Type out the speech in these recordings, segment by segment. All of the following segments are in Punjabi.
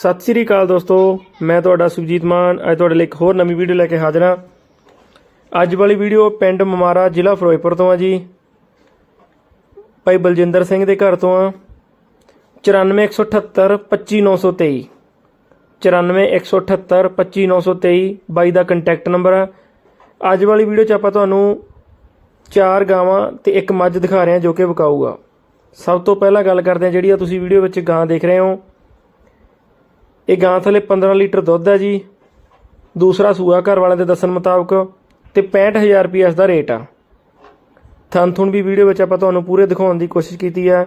ਸਤਿ ਸ੍ਰੀ ਅਕਾਲ ਦੋਸਤੋ, ਮੈਂ ਤੁਹਾਡਾ ਸੁਖਜੀਤ ਮਾਨ, ਅੱਜ ਤੁਹਾਡੇ ਲਈ ਇੱਕ ਹੋਰ ਨਵੀਂ ਵੀਡੀਓ ਲੈ ਕੇ ਹਾਜ਼ਰ ਹਾਂ। ਅੱਜ ਵਾਲੀ ਵੀਡੀਓ ਪਿੰਡ ਮਮਾਰਾ ਜ਼ਿਲ੍ਹਾ ਫਿਰੋਜ਼ਪੁਰ ਤੋਂ ਆ ਜੀ। ਭਾਈ ਬਲਜਿੰਦਰ ਸਿੰਘ ਦੇ ਘਰ ਤੋਂ ਆ। 94178 25923 94178 25923 ਬਾਈ ਦਾ ਕੰਟੈਕਟ ਨੰਬਰ ਆ। ਅੱਜ ਵਾਲੀ ਵੀਡੀਓ 'ਚ ਆਪਾਂ ਤੁਹਾਨੂੰ ਚਾਰ ਗਾਵਾਂ ਤੇ ਇੱਕ ਮੱਝ ਦਿਖਾ ਰਹੇ ਹਾਂ ਜੋ ਕਿ ਵਿਕਾਊਗਾ। ਸਭ ਤੋਂ ਪਹਿਲਾਂ ਗੱਲ ਕਰਦੇ ਹਾਂ ਜਿਹੜੀ ਆ ਤੁਸੀਂ ਵੀਡੀਓ ਵਿੱਚ ਗਾਂ ਦੇਖ ਰਹੇ ਹੋ। ਇਹ ਗਾਂ ਥਲੇ 15 ਲੀਟਰ ਦੁੱਧ ਹੈ ਜੀ। ਦੂਸਰਾ ਸੂਆ ਘਰ ਵਾਲਿਆਂ ਦੇ ਦੱਸਣ ਮੁਤਾਬਕ ਤੇ 65000 ਰੁਪਏ ਇਸ ਦਾ ਰੇਟ ਆ। ਥਨ ਥੁਣ ਵੀ ਵੀਡੀਓ ਵਿੱਚ ਆਪਾਂ ਤੁਹਾਨੂੰ ਪੂਰੇ ਦਿਖਾਉਣ ਦੀ ਕੋਸ਼ਿਸ਼ ਕੀਤੀ ਆ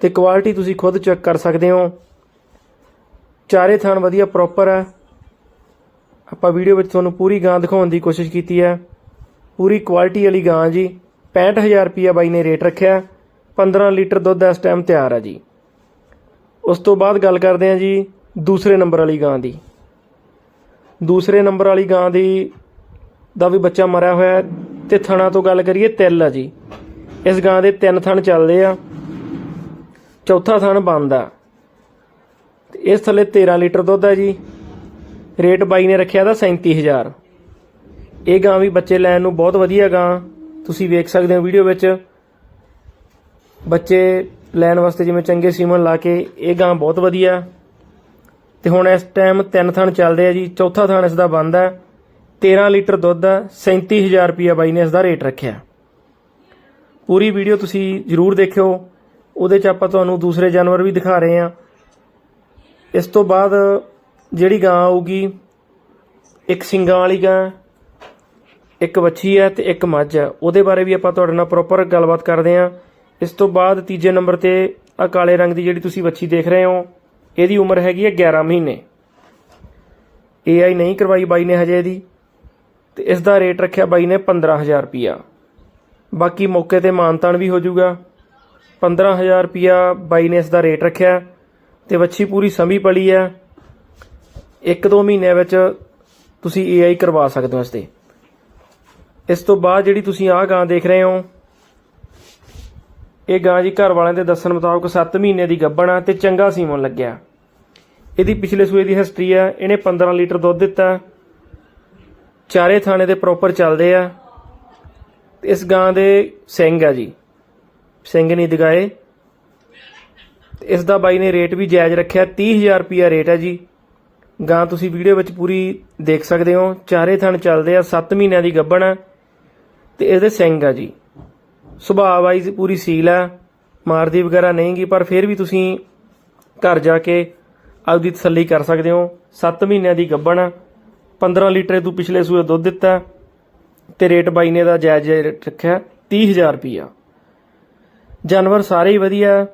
ਤੇ ਕੁਆਲਿਟੀ ਤੁਸੀਂ ਖੁਦ ਚੈੱਕ ਕਰ ਸਕਦੇ ਹੋ। ਚਾਰੇ ਥਣ ਵਧੀਆ ਪ੍ਰੋਪਰ ਆ। ਆਪਾਂ ਵੀਡੀਓ ਵਿੱਚ ਤੁਹਾਨੂੰ ਪੂਰੀ ਗਾਂ ਦਿਖਾਉਣ ਦੀ ਕੋਸ਼ਿਸ਼ ਕੀਤੀ ਹੈ ਪੂਰੀ ਕੁਆਲਿਟੀ ਵਾਲੀ ਗਾਂ ਜੀ। 65000 ਰੁਪਏ ਬਾਈ ਨੇ ਰੇਟ ਰੱਖਿਆ। 15 ਲੀਟਰ ਦੁੱਧ ਇਸ ਟਾਈਮ ਤਿਆਰ ਆ ਜੀ। ਉਸ ਤੋਂ ਬਾਅਦ ਗੱਲ ਕਰਦੇ ਹਾਂ ਜੀ ਦੂਸਰੇ ਨੰਬਰ ਵਾਲੀ ਗਾਂ ਦੀ। ਦੂਸਰੇ ਨੰਬਰ ਵਾਲੀ ਗਾਂ ਦੀ ਦਾ ਵੀ ਬੱਚਾ ਮਰਿਆ ਹੋਇਆ ਹੈ ਤੇ ਥਣਾ ਤੋਂ ਗੱਲ ਕਰੀਏ ਤਿਲ ਆ ਜੀ। ਇਸ ਗਾਂ ਦੇ ਤਿੰਨ ਥਣ ਚੱਲਦੇ ਆ। ਚੌਥਾ ਥਣ ਬੰਦ ਆ। ਇਸ ਥੱਲੇ 13 ਲੀਟਰ ਦੁੱਧ ਆ ਜੀ। ਰੇਟ ਬਾਈ ਨੇ ਰੱਖਿਆ ਦਾ 37000 ਇਹ ਗਾਂ ਵੀ ਬੱਚੇ ਲੈਣ ਨੂੰ ਬਹੁਤ ਵਧੀਆ ਗਾਂ। ਤੁਸੀਂ ਵੇਖ ਸਕਦੇ ਹੋ ਵੀਡੀਓ ਵਿੱਚ। ਬੱਚੇ ਲੈਣ ਵਾਸਤੇ ਜਿਵੇਂ ਚੰਗੇ ਸੀਮਨ ਲਾ ਕੇ ਇਹ ਗਾਂ ਬਹੁਤ ਵਧੀਆ। ਤੇ ਹੁਣ ਇਸ ਟਾਈਮ ਤਿੰਨ ਥਣ ਚੱਲਦੇ ਆ ਜੀ, ਚੌਥਾ ਥਣ ਇਸ ਦਾ ਬੰਦ ਹੈ। 13 ਲੀਟਰ ਦੁੱਧ ਹੈ 37000 ਰੁਪਿਆ ਬਾਈ ਨੇ ਇਸ ਦਾ ਰੇਟ ਰੱਖਿਆ। ਪੂਰੀ ਵੀਡੀਓ ਤੁਸੀਂ ਜਰੂਰ ਦੇਖਿਓ, ਉਹਦੇ 'ਚ ਆਪਾਂ ਤੁਹਾਨੂੰ ਦੂਸਰੇ ਜਾਨਵਰ ਵੀ ਦਿਖਾ ਰਹੇ ਹਾਂ। ਇਸ ਤੋਂ ਬਾਅਦ ਜਿਹੜੀ ਗਾਂ ਆਊਗੀ, ਇੱਕ ਸਿੰਗਾਂ ਵਾਲੀ ਗਾਂ, ਇੱਕ ਵੱਛੀ ਹੈ ਤੇ ਇੱਕ ਮੱਝ ਹੈ। ਉਹਦੇ ਬਾਰੇ ਵੀ ਆਪਾਂ ਤੁਹਾਡੇ ਨਾਲ ਪ੍ਰੋਪਰ ਗੱਲਬਾਤ ਕਰਦੇ ਹਾਂ। ਇਸ ਤੋਂ ਬਾਅਦ ਤੀਜੇ ਨੰਬਰ ਤੇ ਆ ਕਾਲੇ ਰੰਗ ਦੀ ਜਿਹੜੀ ਤੁਸੀਂ ਵੱਛੀ ਦੇਖ ਰਹੇ ਹੋ ਇਹਦੀ ਉਮਰ ਹੈਗੀ ਹੈ 11 ਮਹੀਨੇ। ਏਆਈ ਨਹੀਂ ਕਰਵਾਈ ਬਾਈ ਨੇ ਹਜੇ ਇਹਦੀ। ਤੇ ਇਸ ਦਾ ਰੇਟ ਰੱਖਿਆ ਬਾਈ ਨੇ 15000 ਰੁਪਿਆ ਬਾਕੀ ਮੌਕੇ ਤੇ ਮਾਨਤਾਨ ਵੀ ਹੋ ਜਾਊਗਾ। 15000 ਰੁਪਿਆ ਬਾਈ ਨੇ ਇਸ ਦਾ ਰੇਟ ਰੱਖਿਆ। ਤੇ ਵੱਛੀ ਪੂਰੀ ਸਮੀ ਪਲੀ ਹੈ। ਇੱਕ ਦੋ ਮਹੀਨਿਆਂ ਵਿੱਚ ਤੁਸੀਂ ਏਆਈ ਕਰਵਾ ਸਕਦੇ ਹੋ ਇਸ ਤੇ। ਇਸ ਤੋਂ ਬਾਅਦ ਜਿਹੜੀ ਤੁਸੀਂ ਆਹ ਗਾਂ ਦੇਖ ਰਹੇ ਹੋ ਇਹ ਗਾਂ ਜੀ ਘਰ ਵਾਲਿਆਂ ਦੇ ਦੱਸਣ ਮੁਤਾਬਕ 7 ਮਹੀਨੇ ਦੀ ਗੱਭਣ ਆ ਤੇ ਚੰਗਾ ਸੀਮਨ ਲੱਗਿਆ। ਇਹਦੀ ਪਿਛਲੇ ਸੂਏ ਦੀ ਹਿਸਟਰੀ ਆ, ਇਹਨੇ 15 ਲੀਟਰ ਦੁੱਧ ਦਿੱਤਾ। ਚਾਰੇ ਥਾਣੇ ਦੇ ਪ੍ਰੋਪਰ ਚੱਲਦੇ ਆ। ਤੇ ਇਸ ਗਾਂ ਦੇ ਸਿੰਘ ਆ ਜੀ। ਸਿੰਘ ਨਹੀਂ ਦਿਗਾਏ। ਤੇ ਇਸ ਦਾ ਬਾਈ ਨੇ ਰੇਟ ਵੀ ਜਾਇਜ਼ ਰੱਖਿਆ 30000 ਰੁਪਿਆ ਰੇਟ ਹੈ ਜੀ। ਗਾਂ ਤੁਸੀਂ ਵੀਡੀਓ ਵਿੱਚ ਪੂਰੀ ਦੇਖ ਸਕਦੇ ਹੋ। ਚਾਰੇ ਥਣ ਚੱਲਦੇ ਆ 7 ਮਹੀਨਿਆਂ ਦੀ ਗੱਭਣ ਆ ਤੇ ਇਹਦੇ ਸਿੰਘ ਆ ਜੀ। ਸੁਭਾਅ ਵਾਈਜ਼ ਪੂਰੀ ਸੀਲ ਆ ਮਾਰਦੀ ਵਗੈਰਾ ਨਹੀਂਗੀ, ਪਰ ਫਿਰ ਵੀ ਤੁਸੀਂ ਘਰ ਜਾ ਕੇ ਆਪਦੀ ਤਸੱਲੀ ਕਰ ਸਕਦੇ ਹੋ। 7 ਮਹੀਨਿਆਂ ਦੀ ਗੱਭਣ ਆ 15 ਲੀਟਰ ਤੂੰ ਪਿਛਲੇ ਸੂਏ ਦੁੱਧ ਦਿੱਤਾ ਤੇ ਰੇਟ ਬਾਈ ਨੇ ਦਾ ਜਾਇਜ਼ ਰੇਟ ਰੱਖਿਆ 30000 ਰੁਪਿਆ ਜਾਨਵਰ ਸਾਰੇ ਹੀ ਵਧੀਆ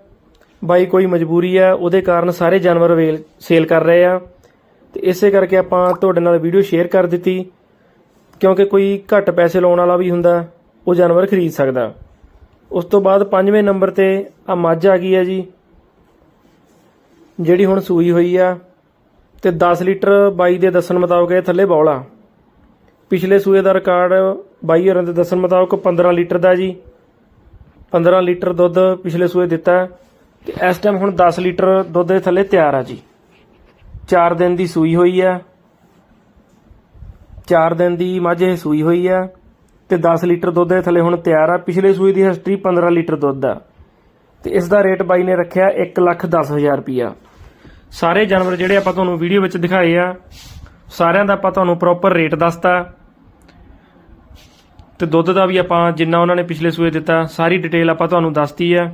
ਬਾਈ ਕੋਈ ਮਜਬੂਰੀ ਆ ਉਹਦੇ ਕਾਰਨ ਸਾਰੇ ਜਾਨਵਰ ਵੇਲ, ਸੇਲ ਕਰ ਰਹੇ ਆ। ਤੇ ਇਸੇ ਕਰਕੇ ਆਪਾਂ ਤੁਹਾਡੇ ਨਾਲ ਵੀਡੀਓ ਸ਼ੇਅਰ ਕਰ ਦਿੱਤੀ, ਕਿਉਂਕਿ ਕੋਈ ਘੱਟ ਪੈਸੇ ਲਾਉਣ ਵਾਲਾ ਵੀ ਹੁੰਦਾ, ਉਹ ਜਾਨਵਰ ਖਰੀਦ ਸਕਦਾ। ਉਸ ਤੋਂ ਬਾਅਦ ਪੰਜਵੇਂ ਨੰਬਰ ਤੇ ਆ ਮੱਝ ਆ ਗਈ ਹੈ ਜੀ, ਜਿਹੜੀ ਹੁਣ ਸੂਈ ਹੋਈ ਆ ਤੇ 10 ਲੀਟਰ ਬਾਈ ਦੇ ਦੱਸਣ ਮੁਤਾਬਕ ਇਹ ਥੱਲੇ ਬੌਲਾ। ਪਿਛਲੇ ਸੂਏ ਦਾ ਰਿਕਾਰਡ ਬਾਈ ਹੋਰਾਂ ਦੇ ਦੱਸਣ ਮੁਤਾਬਕ 15 ਲੀਟਰ ਦਾ ਜੀ 15 ਲੀਟਰ ਦੁੱਧ ਪਿਛਲੇ ਸੂਏ ਦਿੱਤਾ ਤੇ ਇਸ ਟਾਈਮ ਹੁਣ 10 ਲੀਟਰ ਦੁੱਧ ਦੇ ਥੱਲੇ ਤਿਆਰ ਆ ਜੀ। 4 ਦਿਨ ਦੀ ਸੂਈ ਹੋਈ ਆ 4 ਦਿਨ ਦੀ ਮੱਝ ਇਹ ਸੂਈ ਹੋਈ ਆ। ਤੇ 10 ਲੀਟਰ ਦੁੱਧ ਦੇ ਥੱਲੇ ਹੁਣ ਤਿਆਰ ਆ। ਪਿਛਲੇ ਸੂਈ ਦੀ ਹਿਸਟਰੀ 15 ਲੀਟਰ ਦੁੱਧ ਆ। ਤੇ ਇਸ ਦਾ ਰੇਟ ਬਾਈ ਨੇ ਰੱਖਿਆ 110000 ਰੁਪਿਆ ਸਾਰੇ ਜਾਨਵਰ ਜਿਹੜੇ ਆਪਾਂ ਤੁਹਾਨੂੰ ਵੀਡੀਓ ਵਿੱਚ ਦਿਖਾਏ ਆ ਸਾਰਿਆਂ ਦਾ ਆਪਾਂ ਤੁਹਾਨੂੰ ਪ੍ਰੋਪਰ ਰੇਟ ਦੱਸਤਾ। ਤੇ ਦੁੱਧ ਦਾ ਵੀ ਆਪਾਂ ਜਿੰਨਾ ਉਹਨਾਂ ਨੇ ਪਿਛਲੇ ਸੂਏ ਦਿੱਤਾ ਸਾਰੀ ਡਿਟੇਲ ਆਪਾਂ ਤੁਹਾਨੂੰ ਦੱਸਤੀ ਆ।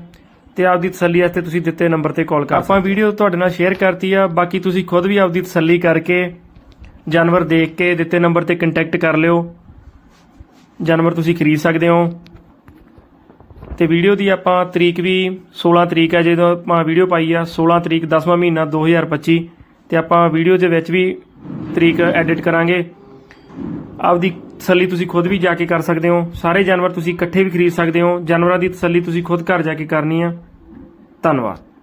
ਤੇ ਆਪਦੀ ਤਸੱਲੀ ਵਾਸਤੇ ਤੁਸੀਂ ਦਿੱਤੇ ਨੰਬਰ ਤੇ ਕਾਲ ਕਰ ਆਪਾਂ ਵੀਡੀਓ ਤੁਹਾਡੇ ਨਾਲ ਸ਼ੇਅਰ ਕਰਤੀ ਆ ਬਾਕੀ ਤੁਸੀਂ ਖੁਦ ਵੀ ਆਪਦੀ ਤਸੱਲੀ ਕਰਕੇ ਜਾਨਵਰ ਦੇਖ ਕੇ ਦਿੱਤੇ ਨੰਬਰ ਤੇ ਕੰਟੈਕਟ ਕਰ ਲਿਓ। ਜਾਨਵਰ ਤੁਸੀਂ ਖਰੀਦ ਸਕਦੇ ਹੋ। ਤੇ ਵੀਡੀਓ ਦੀ ਆਪਾਂ ਤਰੀਕ ਵੀ 16 ਤਰੀਕ ਹੈ, ਜਦੋਂ ਆਪਾਂ ਵੀਡੀਓ ਪਾਈ ਆ 16 ਤਰੀਕ 10ਵਾਂ ਮਹੀਨਾ 2025 ਤੇ ਆਪਾਂ ਵੀਡੀਓ ਦੇ ਵਿੱਚ ਵੀ ਤਰੀਕ ਐਡਿਟ ਕਰਾਂਗੇ। ਆਪਦੀ ਤਸੱਲੀ ਤੁਸੀਂ ਖੁਦ ਵੀ ਜਾ ਕੇ ਕਰ ਸਕਦੇ ਹੋ। ਸਾਰੇ ਜਾਨਵਰ ਤੁਸੀਂ ਇਕੱਠੇ ਵੀ ਖਰੀਦ ਸਕਦੇ ਹੋ। ਜਾਨਵਰਾਂ ਦੀ ਤਸੱਲੀ ਤੁਸੀਂ ਖੁਦ ਘਰ ਜਾ ਕੇ ਕਰਨੀ ਆ। ਧੰਨਵਾਦ।